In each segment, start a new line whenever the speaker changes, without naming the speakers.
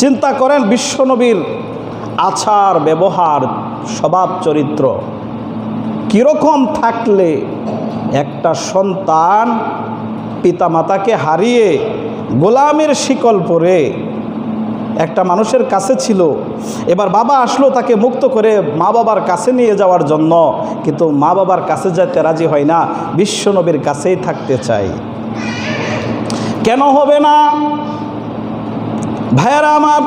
চিন্তা করেন বিশ্বনবীর আচার, ব্যবহার, স্বভাব, চরিত্র। কীরকম থাকলে একটা সন্তান পিতামাতাকে হারিয়ে গোলামের শিকল পরে একটা মানুষের কাছে ছিল, এবার বাবা আসলো তাকে মুক্ত করে মা বাবার কাছে নিয়ে যাওয়ার জন্য, কিন্তু মা বাবার কাছে যেতে রাজি হয় না, বিশ্বনবীর কাছেই থাকতে চাই কেন হবে না? ভাইয়ারা আমার,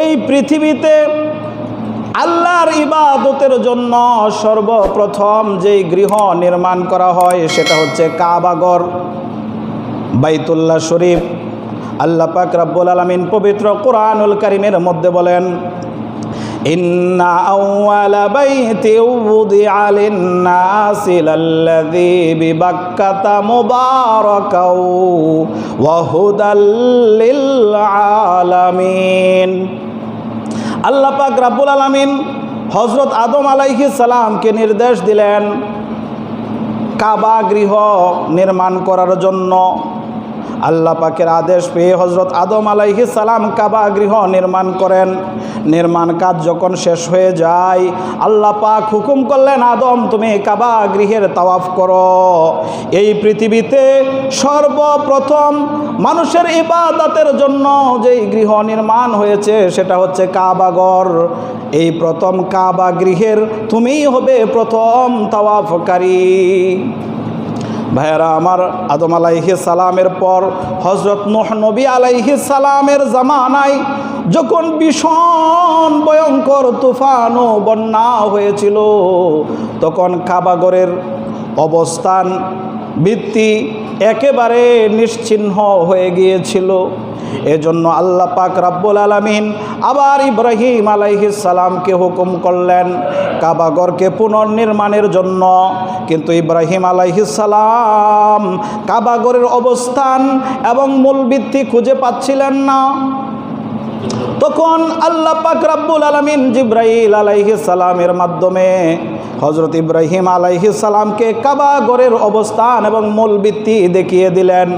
এই পৃথিবীতে আল্লাহর ইবাদতের জন্য সর্বপ্রথম যেই গৃহ নির্মাণ করা হয় সেটা হচ্ছে কাবাগর, বাইতুল্লাহ শরীফ। আল্লাহ পাক রাব্বুল আলমিন পবিত্র কোরআনুল করিমের মধ্যে বলেন আউয়ালা বাইতি উযিআ লিন-নাসি লাল্লাযী বিবাক্কাতা মুবারাকাও ওয়া হুদাল আলামিন আল্লাহ পাক রাব্বুল আলামিন হযরত আদম আলাইহিস সালামকে নির্দেশ দিলেন, কাবা গৃহ নির্মাণ করার জন্য। আল্লাহ পাকের আদেশ পেয়ে হজরত আদম আলাইহিস সালাম কাবা গৃহ নির্মাণ করেন। নির্মাণ কাজ যখন শেষ হয়ে যায়, আল্লাহ পাক হুকুম করলেন, আদম, তুমি কাবা গৃহের তাওয়াফ করো। এই পৃথিবীতে সর্বপ্রথম মানুষের ইবাদতের জন্য যেই গৃহ নির্মাণ হয়েছে, সেটা হচ্ছে কাবাগর এই প্রথম কাবা গৃহের তুমিই হবে প্রথম তাওয়াফকারী। ভাইয়ারা, আমার আদম আলাইহি সালামের পর হজরত নোহ নবী আলাইহি সালামের জামানায় যখন ভীষণ ভয়ঙ্কর তুফান ও বন্যা হয়েছিল, তখন কাবাগরের অবস্থান ভিত্তি একেবারে নিশ্চিহ্ন হয়ে গিয়েছিল। এজন্য আল্লাহ পাক রাব্বুল আলামিন আবার ইব্রাহিম আলাইহিস সালামকে হুকুম করলেন কাবাগরকে পুনর্নির্মাণের জন্য। কিন্তু ইব্রাহিম আলাইহিস সালাম কাবাগরের অবস্থান এবং মূল ভিত্তি খুঁজে পাচ্ছিলেন না। তখন আল্লাহ পাক রাব্বুল আলামিন জিব্রাইল আলাইহিস সালামের মাধ্যমে হজরত ইব্রাহিম আলাইহিস সালামকে কাবা অবস্থান এবং মূল ভিত্তি দেখিয়ে দিলেন।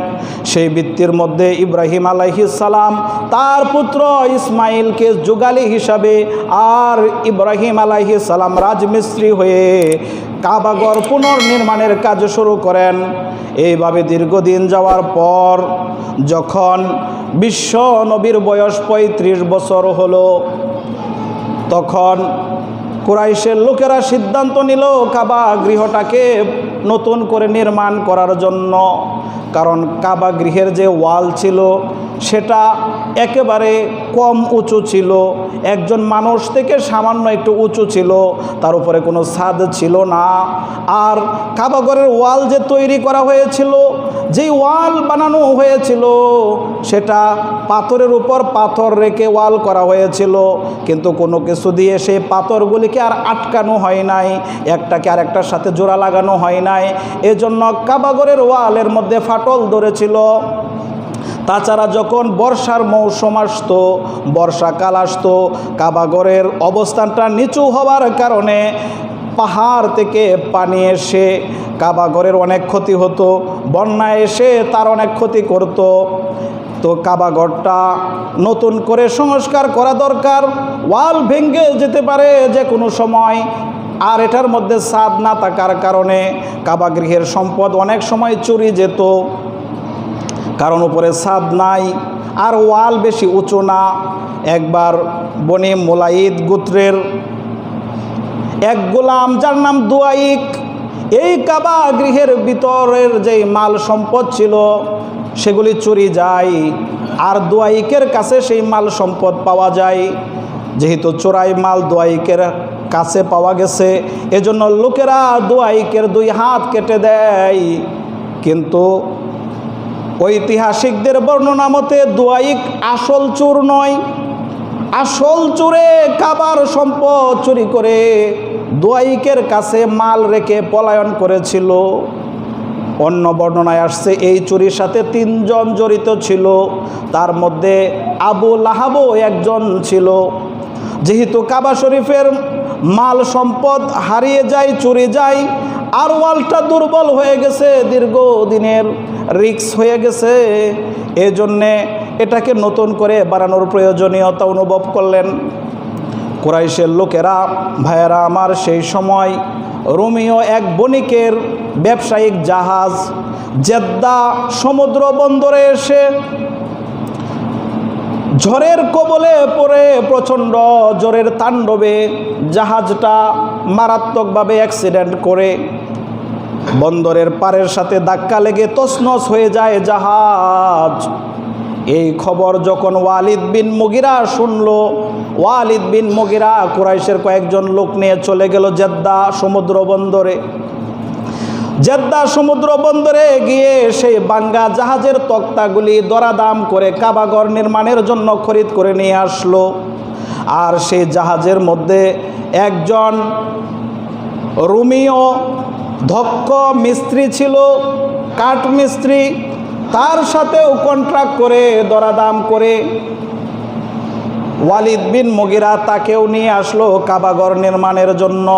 সেই ভিত্তির মধ্যে ইব্রাহিম আলাইহিস সালাম তার পুত্র ইসমাইলকে যুগালি হিসাবে আর ইব্রাহিম আলাইহিস সালাম রাজমিস্ত্রি হয়ে কাবাগর পুনর্নির্মাণের কাজ শুরু করেন। এইভাবে দীর্ঘদিন যাওয়ার পর যখন বিশ্ব নবীর বয়স পঁয়ত্রিশ বছর হলো। তখন কুরাইশের লোকেরা সিদ্ধান্ত নিল, কাবা গৃহটাকে নতুন করে নির্মাণ করার জন্য। কারণ কাবা গৃহের যে ওয়াল ছিল সেটা একেবারে কম উঁচু ছিল। একজন মানুষ থেকে সামান্য একটু উঁচু ছিল, তার উপরে কোনো ছাদ ছিল না। আর কাবাগরের ওয়াল যে তৈরি করা হয়েছিল, যেই ওয়াল বানানো হয়েছিল, সেটা পাথরের উপর পাথর রেখে ওয়াল করা হয়েছিল। কিন্তু কোনো কিছু দিয়ে সেই পাথরগুলিকে আর আটকানো হয় নাই, একটাকে আর একটার সাথে জোড়া লাগানো হয় নাই। এজন্য কাবাগরের ওয়ালের মধ্যে ফাটল ধরেছিল। তাছাড়া যখন বর্ষার মৌসুম আসতো, বর্ষাকাল আসতো, কাবাগরের অবস্থানটা নিচু হওয়ার কারণে পাহাড় থেকে পানি এসে কাবাগরের অনেক ক্ষতি হতো বন্যা এসে তার অনেক ক্ষতি করত। তো কাবাগরটা নতুন করে সংস্কার করা দরকার। ওয়াল ভেঙে যেতে পারে যে কোনো সময়, আর এটার মধ্যে সাদ না থাকার কারণে কাবাগৃহের সম্পদ অনেক সময় চুরি যেত। কারণ উপরে ছাদ নাই, আর ওয়াল বেশি উঁচু না। একবার বনে মোলাইদ গোত্রের এক গোলাম যার নাম দুয়াইক, এই কাবা গৃহের ভিতরের যেই মাল সম্পদ ছিল, সেগুলি চুরি যায়, আর দোয়াইকের কাছে সেই মাল সম্পদ পাওয়া যায়। যেহেতু চোরাই মাল দোয়াইকের কাছে পাওয়া গেছে, এজন্য লোকেরা দোয়াইকের দুই হাত কেটে দেয়। কিন্তু ঐতিহাসিকদের বর্ণনা মতে দোয়াইক আসল চোর নয়। আসল চোরে কাবার সম্পদ চুরি করে দোয়াইকের কাছে মাল রেখে পলায়ন করেছিল। অন্য বর্ণনায় আসছে, এই চুরির সাথে তিনজন জড়িত ছিল। তার মধ্যে আবু লাহাবও একজন ছিল। যেহেতু কাবা শরীফের মাল সম্পদ হারিয়ে যায়, চুরি যায় আর ওয়ালটা দুর্বল হয়ে গেছে, দীর্ঘদিনের রিক্স হয়ে গেছে। এজন্যে এটাকে নতুন করে বানানোর প্রয়োজনীয়তা অনুভব করলেন। কুরাইশের লোকেরা, ভাইয়েরা আমার, সেই সময় রোমিও এক বণিকের ব্যবসায়িক জাহাজ জেদ্দা সমুদ্র বন্দরে এসে ঝড়ের কবলে পড়ে প্রচণ্ড জ্বরের তাণ্ডবে জাহাজটা মারাত্মকভাবে অ্যাক্সিডেন্ট করে বন্দরের পারের সাথে ধাক্কা লেগে তছনছ হয়ে যায় জাহাজ। এই খবর যখন ওয়ালিদ বিন মুগিরা শুনল, ওয়ালিদ বিন মুগিরা কুরাইশের কয়েকজন লোক নিয়ে চলে গেল জেদ্দা সমুদ্র বন্দরে। জেদ্দা সমুদ্র বন্দরে গিয়ে সেই বাঙ্গা জাহাজের তক্তাগুলি দরাদাম করে কাবাগর নির্মাণের জন্য খরিদ করে নিয়ে আসলো। আর সেই জাহাজের মধ্যে একজন রুমিও ধক্ক মিস্ত্রি ছিল, কাঠ মিস্ত্রি, তার সাথেও কন্ট্রাক্ট করে, দরাদাম করে। ওয়ালিদ বিন মগিরা তাকেও নিয়ে আসলো কাবাগর নির্মাণের জন্য।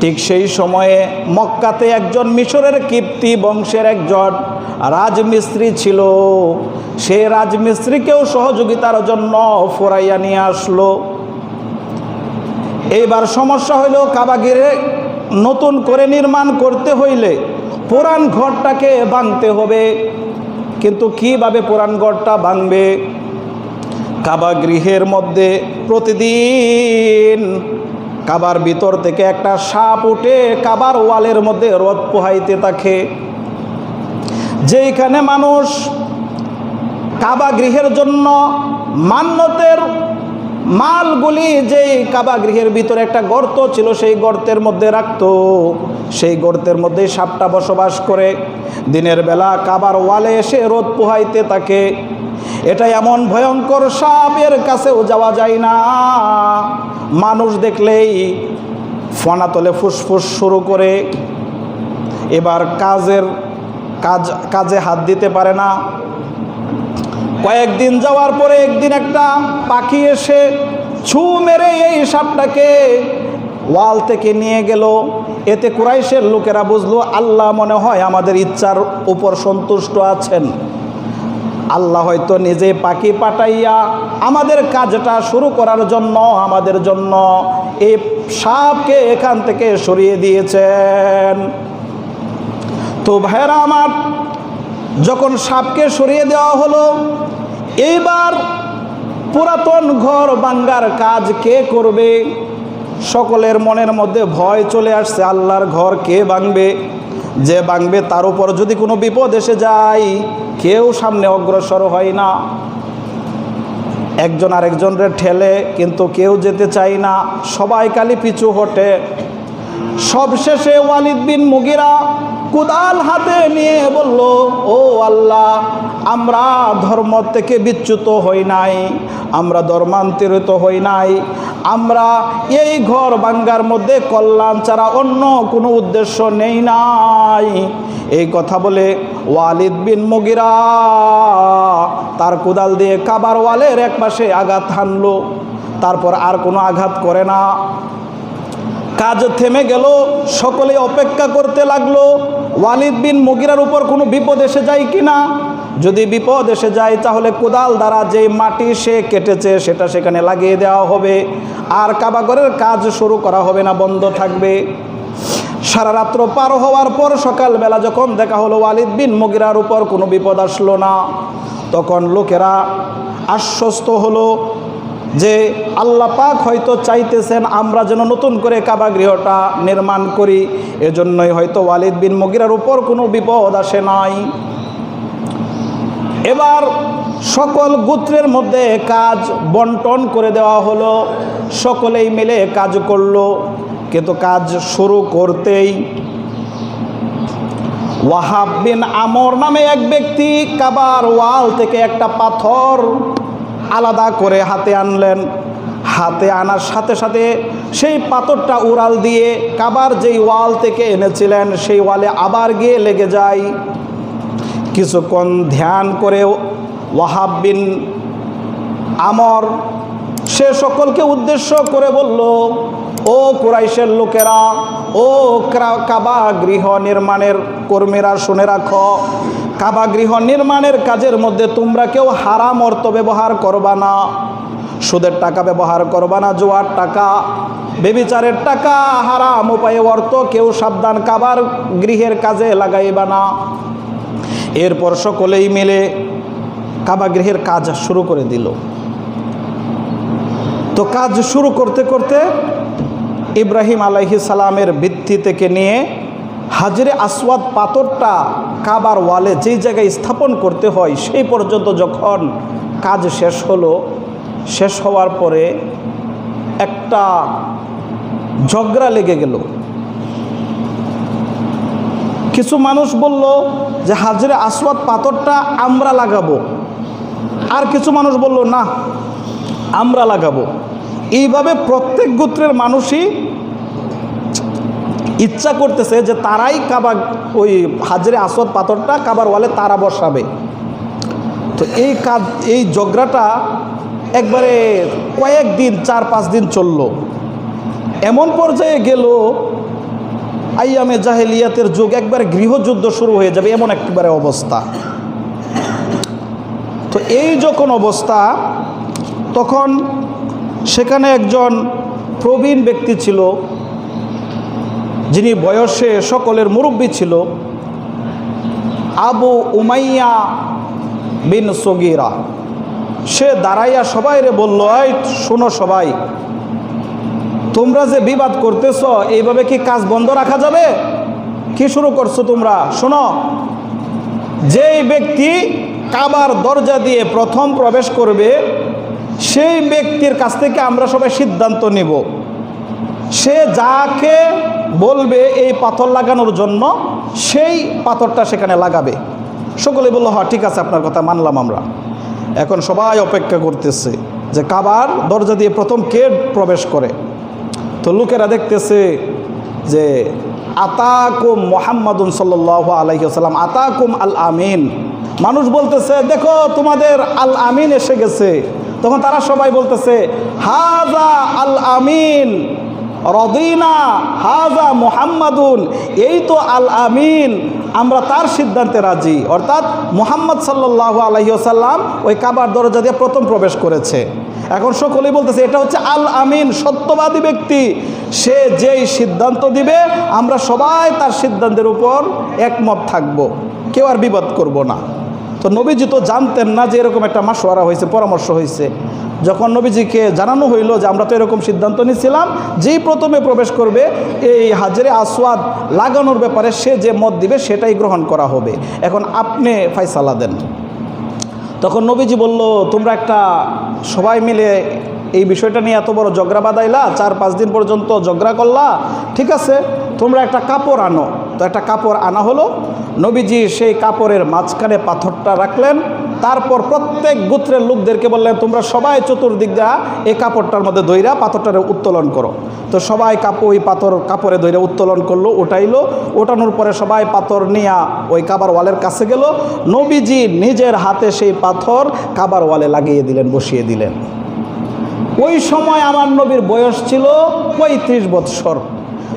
ঠিক সেই সময়ে মক্কাতে একজন মিশরের কীর্তি বংশের একজন রাজমিস্ত্রি ছিল। সে রাজমিস্ত্রিকেও সহযোগিতার জন্য ফোরাইয়া নিয়ে আসলো। এইবার সমস্যা হইল কাবাগিরে নতুন করে নির্মাণ করতে হইলে পুরান ঘরটাকে ভাঙতে হবে। কিন্তু কীভাবে পুরান ঘরটা ভাঙবে? কাবা গৃহের মধ্যে প্রতিদিন কাবার ভিতর থেকে একটা সাপ উঠে কাবার ওয়ালের মধ্যে রথ পোহাইতে থাকে। যেইখানে মানুষ কাবা গৃহের জন্য মান্যতের মালগুলি যেই কাবা গৃহের ভিতরে একটা গর্ত ছিল, সেই গর্তের মধ্যে রাখতো। সেই গর্তের মধ্যেই সাপটা বসবাস করে। দিনের বেলা কাবার ওয়ালে এসে রোদ পোহাইতে থাকে। এটা এমন ভয়ঙ্কর সাপের কাছেও যাওয়া যায় না। মানুষ দেখলেই ফনা তোলে ফুসফুস শুরু করে। এবার কাজের কাজ, কাজে হাত দিতে পারে না। কয়েকদিন যাওয়ার পরে একদিন একটা পাখি এসে ছু মেরে এই সাপটাকে ওয়াল থেকে নিয়ে গেল। এতে কুরাইশের লোকেরা বুঝলো, আল্লাহ মনে হয় আমাদের ইচ্ছার উপর সন্তুষ্ট আছেন। আল্লাহ হয়তো নিজে পাখি পাঠাইয়া আমাদের কাজটা শুরু করার জন্য, আমাদের জন্য এই সাপকে এখান থেকে সরিয়ে দিয়েছেন। তো ভাইরা আমার যখন সাপকে সরিয়ে দেওয়া হলো এইবার পুরাতন ঘর বাঙ্গার কাজ কে করবে? সকলের মনের মধ্যে ভয় চলে আসছে, আল্লাহর ঘর কে ভাঙবে? যে ভাঙবে তার উপর যদি কোনো বিপদ এসে যায়, কেউ সামনে অগ্রসর হয় না। একজন আরেকজনের ঠেলে, কিন্তু কেউ যেতে চায় না, সবাই কালি পিছু হটে। সবশেষে ওয়ালিদ বিন মুগিরা কুদাল হাতে নিয়ে বলল, ও আল্লাহ, আমরা ধর্ম থেকে বিচ্যুত হই নাই, আমরা ধর্মান্তরিত হই নাই, আমরা এই ঘর বাঙ্গার মধ্যে কল্যাণ ছাড়া অন্য কোনো উদ্দেশ্য নেই নাই। এই কথা বলে ওয়ালিদ বিন মুগিরা তার কুদাল দিয়ে কাবার ওয়ালের এক পাশে আঘাত হানলো, তারপর আর কোনো আঘাত করে না। কাজ থেমে গেল, সকলে অপেক্ষা করতে লাগল। ওয়ালিদ বিন মুগিরার উপর কোনো বিপদ এসে যায় কি না? যদি বিপদ এসে যায়, তাহলে কোদাল দ্বারা যে মাটি সে কেটেছে, সেটা সেখানে লাগিয়ে দেওয়া হবে। আর কাবাগরের কাজ শুরু করা হবে না, বন্ধ থাকবে। সারা রাত্র পার হওয়ার পর সকালবেলা যখন দেখা হলো ওয়ালিদ বিন মুগিরার উপর কোনো বিপদ আসলো না, তখন লোকেরা আশ্বস্ত হলো যে আল্লাহ পাক হয়তো চাইতেছেন আমরা যেন নতুন করে কাবা গৃহটা নির্মাণ করি, এজন্যই হয়তো ওয়ালিদ বিন মগিরার উপর কোনো বিপদ আসে নাই। এবার সকল গোত্রের মধ্যে কাজ বন্টন করে দেওয়া হলো, সকলেই মিলে কাজ করল, কিন্তু কাজ শুরু করতেই ওয়াহাব বিন আমর নামে এক ব্যক্তি কাবার ওয়াল থেকে একটা পাথর আলাদা করে হাতে আনলেন। হাতে আনার সাথে সাথে সেই পাথরটা উড়াল দিয়ে কাবার যেই ওয়াল থেকে এনেছিলেন, সেই ওয়ালে আবার গিয়ে লেগে যায়। কিছুক্ষণ ধ্যান করে ওয়াহাব বিন আমর সে সকলকে উদ্দেশ্য করে বলল, ও কুরাইশের লোকেরা, ও কাবা গৃহ নির্মাণের কর্মীরা শুনে রাখো। কাবা গৃহ নির্মাণের কাজের মধ্যে তোমরা কেউ হারাম অর্থ ব্যবহার করবা না। সুদের টাকা ব্যবহার করবা না, জোয়ার টাকা, বেবিচারের টাকা, হারাম উপায়ে অর্থ কেউ সাবধান কাবার গৃহের কাজে লাগাইবা না। এরপর সকলেই মিলে কাবা গৃহের কাজ শুরু করে দিল। তো কাজ শুরু করতে করতে ইব্রাহিম আলাইহি সালামের ভিত্তি থেকে নিয়ে হাজরে আসওয়াদ পাথরটা কাবার ওয়ালে যেই জায়গায় স্থাপন করতে হয়, সেই পর্যন্ত যখন কাজ শেষ হলো, শেষ হওয়ার পরে একটা ঝগড়া লেগে গেল। কিছু মানুষ বলল যে, হাজরে আসওয়াদ পাথরটা আমরা লাগাবো। আর কিছু মানুষ বলল, না, আমরা লাগাবো। এইভাবে প্রত্যেক গোত্রের মানুষই ইচ্ছা করতেছে যে তারাই কাবা, ওই হাজরে আসওয়াদ পাথরটা কাবার ওয়ালে তারা বসাবে। তো এই কাজ, এই ঝগড়াটা একবারে কয়েকদিন, চার পাঁচ দিন চলল। এমন পর্যায়ে গেল, আইয়ামে জাহেলিয়াতের যুগ একবারে গৃহযুদ্ধ শুরু হয়ে যাবে এমন একবারে অবস্থা। তো এই যখন অবস্থা, তখন সেখানে একজন প্রবীণ ব্যক্তি ছিল যিনি বয়সে সকলের মুরব্বী ছিল, আবু উমাইয়া বিন সগিরা। সে দাঁড়াইয়া সবাই রে বলল, এই, শোনো সবাই, তোমরা যে বিবাদ করতেছ, এইভাবে কি কাজ বন্ধ রাখা যাবে? কি শুরু করছ তোমরা? শোনো, যেই ব্যক্তি কাবার দরজা দিয়ে প্রথম প্রবেশ করবে, সেই ব্যক্তির কাছ থেকে আমরা সবাই সিদ্ধান্ত নেব। সে যাকে বলবে এই পাথর লাগানোর জন্য, সেই পাথরটা সেখানে লাগাবে। সকলে বলল হ্যাঁ ঠিক আছে, আপনার কথা মানলাম আমরা। এখন সবাই অপেক্ষা করতেছে যে কাবার দরজা দিয়ে প্রথম কে প্রবেশ করে। তো লোকেরা দেখতেছে যে আতাকুম মোহাম্মদুন সাল্লাহ আলাইসাল্লাম আতাকুম আল আমিন মানুষ বলতেছে, দেখো, তোমাদের আল আমিন এসে গেছে। তখন তারা সবাই বলতেছে হাজা আল আমিন রদিনা, হাজা মোহাম্মদুন, এই তো আল আমিন। আমরা তার সিদ্ধান্তে রাজি। অর্থাৎ মোহাম্মদ সাল্লাহ আলহিসাল্লাম ওই কাবার দরজা দিয়ে প্রথম প্রবেশ করেছে। এখন সকলেই বলতেছে, এটা হচ্ছে আল আমিন, সত্যবাদী ব্যক্তি। সে যেই সিদ্ধান্ত দিবে, আমরা সবাই তার সিদ্ধান্তের উপর একমত থাকব। কেউ আর বিবাদ করব না। তো নবীজি তো জানতেন না যে এরকম একটা মাসোয়ারা হয়েছে, পরামর্শ হয়েছে। যখন নবীজিকে জানানো হইল যে আমরা তো এরকম সিদ্ধান্ত নিয়েছিলাম, যেই প্রথমে প্রবেশ করবে এই হাজারে আসওয়াদ লাগানোর ব্যাপারে সে যে মত দিবে সেটাই গ্রহণ করা হবে। এখন আপনি ফাইসালা দেন। তখন নবীজি বলল, তোমরা একটা সবাই মিলে এই বিষয়টা নিয়ে এত বড় ঝগড়া বাঁধাইলা, চার পাঁচ দিন পর্যন্ত ঝগড়া করলা, ঠিক আছে? তোমরা একটা কাপড় আনো। তো একটা কাপড় আনা হলো। নবীজি সেই কাপড়ের মাঝখানে পাথরটা রাখলেন। তারপর প্রত্যেক গোত্রের লোকদেরকে বললেন, তোমরা সবাই চতুর্দিক দিয়া এই কাপড়টার মধ্যে দইরা পাথরটারে উত্তোলন করো। তো সবাই কাপড়, ওই পাথর কাপড়ে দইরা উত্তোলন করল, উঠাইলো ওঠানোর পরে সবাই পাথর নিয়া ওই কাবার ওয়ালের কাছে গেল। নবীজি নিজের হাতে সেই পাথর কাবার ওয়ালে লাগিয়ে দিলেন, বসিয়ে দিলেন। ওই সময় আমার নবীর বয়স ছিল পঁয়ত্রিশ বৎসর।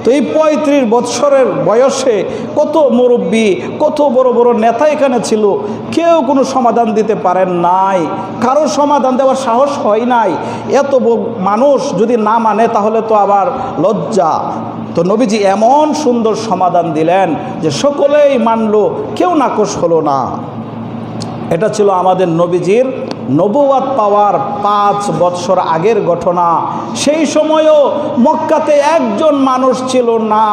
তো এই পঁয়ত্রিশ বৎসরের বয়সে কত মুরব্বী, কত বড় বড় নেতা এখানে ছিল, কেউ কোনো সমাধান দিতে পারেন নাই। কারও সমাধান দেওয়ার সাহস হয় নাই। এত মানুষ যদি না মানে তাহলে তো আবার লজ্জা। তো নবীজি এমন সুন্দর সমাধান দিলেন যে সকলেই মানলো, কেউ নাকশ হলো না। এটা ছিল আমাদের নবীজির নবুয়াত পাওয়ার পাঁচ বৎসর আগের ঘটনা, সেই সময়ও মক্কাতে একজন মানুষ ছিল না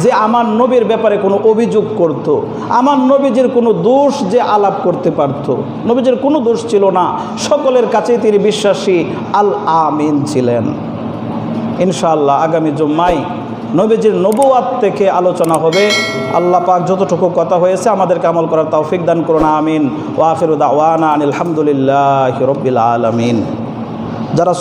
যে আমার নবীর ব্যাপারে কোনো অভিযোগ করত। আমার নবীজির কোনো দোষ যে আলাপ করতে পারত। নবীজির কোনো দোষ ছিল না। সকলের কাছেই তিনি বিশ্বাসী আল আমিন ছিলেন। ইনশাআল্লাহ আগামী জুম্মাই নবীজির নবুয়াত থেকে আলোচনা হবে। আল্লাহ পাক যতটুকু কথা হয়েছে আমাদেরকে আমল করার তৌফিক দান করুন, আমিন। ওয়াফিরুদ্দাওয়ানা আনিল রবিল আলমিন। যারা